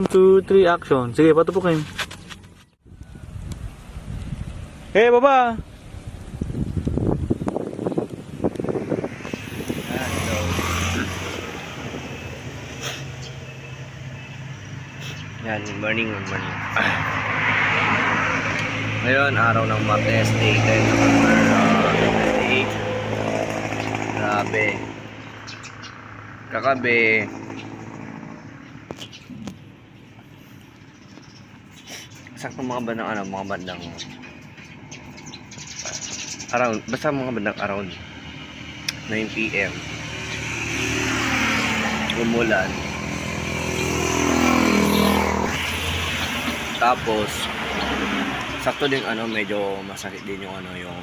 2, 3, action. Sige, patupukin. Hey, baba! Yan, morning, good morning. Ngayon, araw ng Martes, day 10 November uh, 28. Grabe. Kakabe. Sakto mga bandang ano, mga bandang around, basta mga bandang around 9 p.m. Umulan. Tapos, sakto din ano, medyo masakit din yung ano, yung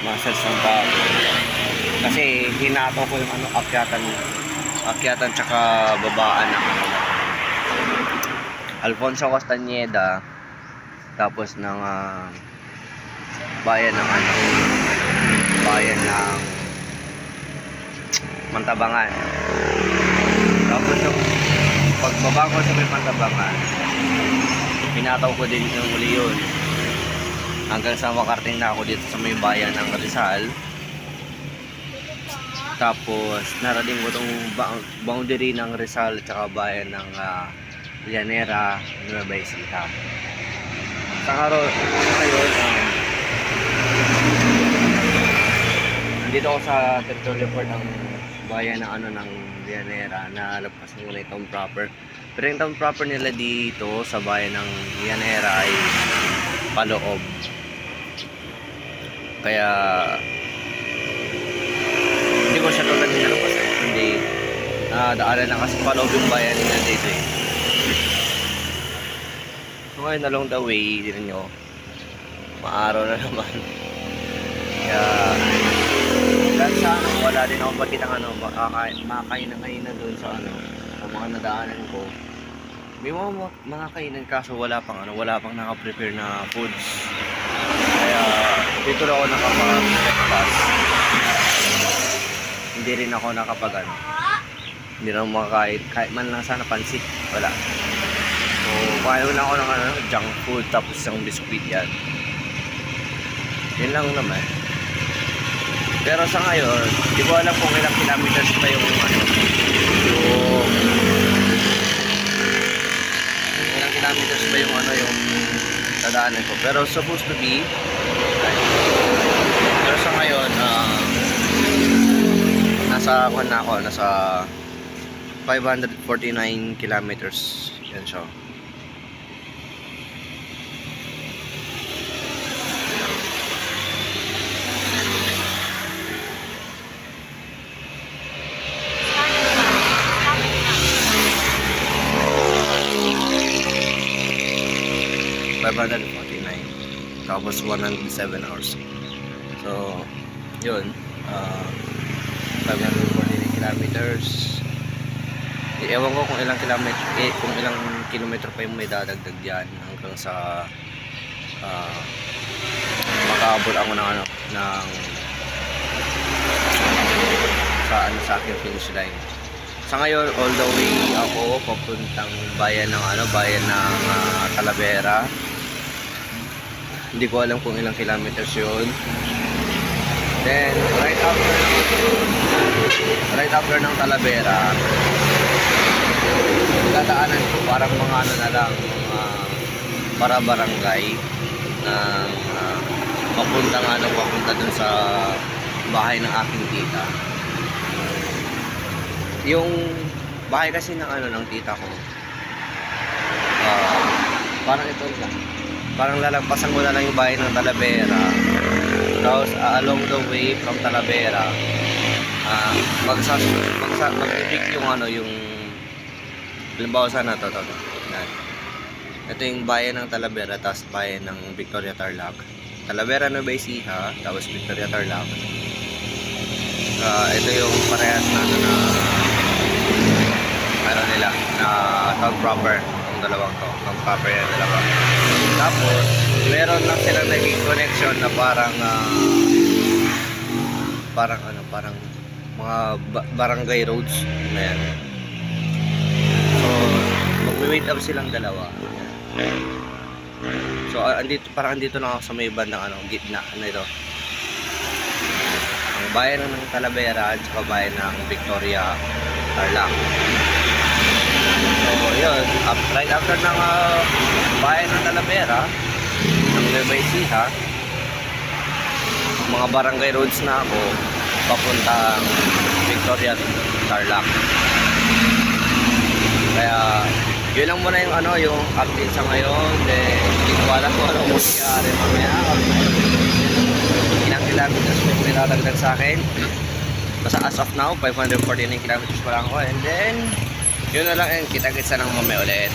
muscles ng ko. Kasi hinato ko yung ano, akyatan, akyatan tsaka babaan ng Alfonso Castañeda, tapos ng ah, bayan ng ano, bayan ng Mantabangan. Tapos yung pagbaba ko sa may Mantabangan, pinataw ko din yung uli yun. Hanggang sa makarating na ako dito sa may bayan ng Rizal. Tapos narating ko tong ba- boundary ng Rizal at bayan ng uh, Llanera, Nueva Ecija. Sa araw, ngayon, um, nandito ako sa territory report ng bayan ng ano ng Llanera na labas mo na itong proper. Pero yung town proper nila dito sa bayan ng Llanera ay paloob. Kaya hindi ko siya totally nalabas eh. Hindi ah daanan na kasi paloob yung bayan nila dito eh. So ngayon along the way, din nyo, maaraw na naman. Kaya kahit sa ano, wala din ako makitang ano, makakain, makakain na kain na doon sa ano, sa mga nadaanan ko. May mga mga kainan kaso wala pang ano, wala pang naka-prepare na foods. Kaya dito na ako nakapag-breakfast. Hindi rin ako nakapag ano, hindi na makakain, kahit man lang sana pansit, wala. So, kain lang ako ng ano, junk food tapos isang biskuit yan. Yun lang naman. Pero sa ngayon, di ko alam kung ilang kilometers pa yung ano, yung ilang kilometers pa yung ano yung dadaanan ko. Pero supposed to be pero sa ngayon, ah, nasa kuhan na ako, nasa 549 kilometers. Yan siya. Five hundred forty-nine. Tapos 107 hours. So, yun. Uh, 549 kilometers. Ewan ko kung ilang kilometro, eh, kung ilang kilometro pa yung may dadagdag diyan hanggang sa uh, makaabot ako ng ano, ng sa ano sa aking finish line. Sa ngayon, all the way ako papuntang bayan ng ano, bayan ng ah, Talavera. Hindi ko alam kung ilang kilometers yun. Then, right after right after ng Talavera, dadaanan ko parang mga ano na lang, mga para barangay na uh, papuntang ano, papunta dun sa bahay ng aking tita. Yung bahay kasi ng ano ng tita ko. ah, parang ito lang. Parang lalagpasan ko na lang yung bahay ng Talavera. Tapos ah, along the way from Talavera, ah magsas magsa, mag-pick yung ano yung halimbawa sana to, to. Ito yung bayan ng Talavera, tapos bayan ng Victoria Tarlac. Talavera Nueva Ecija, tapos Victoria Tarlac. Ah, ito yung parehas na ano na ano nila na town proper ang dalawang to town proper yung dalawa tapos meron lang silang naging connection na parang ah, parang ano parang mga ba- barangay roads na yan so meet up silang dalawa. So, andito, parang andito lang ako sa may bandang ano, gitna. Ano ito? Ang bayan ng Talavera at saka bayan ng Victoria, Tarlac. So, yun. Up, right after ng ah, bayan ng Talavera, ng Nueva Ecija, mga barangay roads na ako, papuntang Victoria, Tarlac. Kaya, yun lang muna yung ano, yung update sa ngayon. Then, hindi ko alam kung anong mangyayari mamaya. Ilang kilometers po yung nilalagdag sa akin. Basta as of now, 549 kilometers pa lang ako. And then, yun na lang. And kita-kitsa ng mamaya ulit.